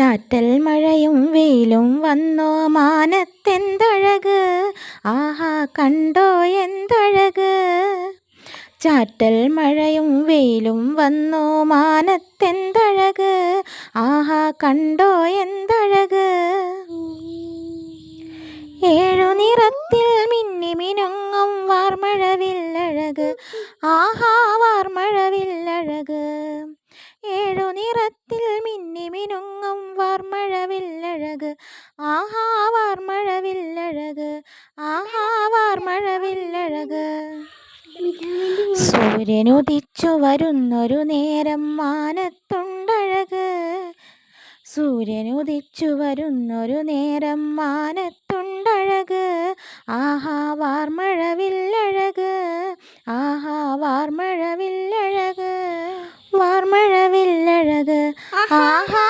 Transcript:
ചാറ്റൽ മഴയും വെയിലും വന്നോ? മാനത്തെന്തഴക്? ആഹാ കണ്ടോ എന്തഴക്? ചാറ്റൽ മഴയും വെയിലും വന്നോ? മാനത്തെന്തഴക്? ആഹാ കണ്ടോ എന്തഴക്? ഏഴു നിറത്തിൽ മിന്നി മിനുങ്ങും വാർമഴവില്ലഴക്. ആഹാ വാർമഴവില്ലഴക്. ഏഴു നിറത്തിൽ വാർമഴവില്ലഴക് ആഹാ വാർമഴവില്ലഴക് സൂര്യനുദിച്ചു വരുന്നൊരു നേരം മാനത്തുണ്ടഴക്. സൂര്യനുദിച്ചു വരുന്നൊരു നേരം മാനത്തുണ്ടഴക്. ആഹാ വാർമഴവില്ലഴക് ആഹാ വാർമഴവില്ലഴക് വാർമഴവില്ലഴക് ആഹാ